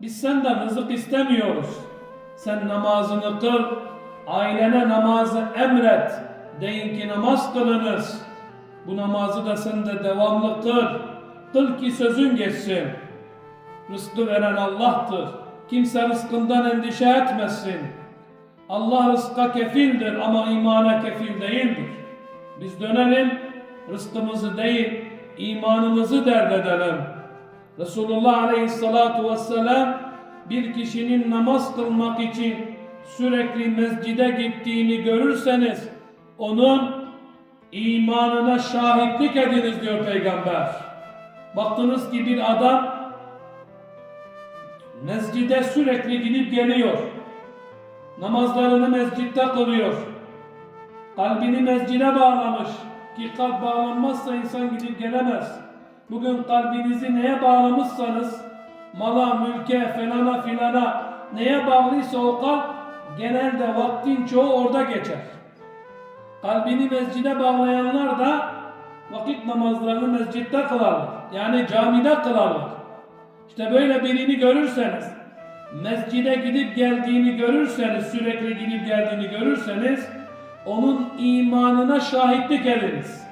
Biz senden rızık istemiyoruz. Sen namazını kıl, ailene namazı emret. Deyin ki namaz kılınız. Bu namazı da sen de devamlı kıl. Kıl ki sözün geçsin. Rızkı veren Allah'tır. Kimse rızkından endişe etmesin. Allah rızka kefildir ama imana kefil değildir. Biz dönelim, rızkımızı değil, imanımızı dert edelim. Resulullah Aleyhissalatu vesselam bir kişinin namaz kılmak için sürekli mescide gittiğini görürseniz onun imanına şahitlik ediniz diyor Peygamber. Baktınız ki bir adam mescide sürekli gidip geliyor. Namazlarını mescitte kılıyor. Kalbini mescide bağlamış. Ki kalp bağlanmazsa insan gidip gelemez. Bugün kalbinizi neye bağlamışsanız, mala, mülke, felana filana neye bağlıysa o kalp genelde vaktin çoğu orada geçer. Kalbini mescide bağlayanlar da vakit namazlarını mescitte kılarlar. Yani camide kılarlar. İşte böyle birini görürseniz, mescide gidip geldiğini görürseniz, sürekli gidip geldiğini görürseniz, onun imanına şahitlik ediniz.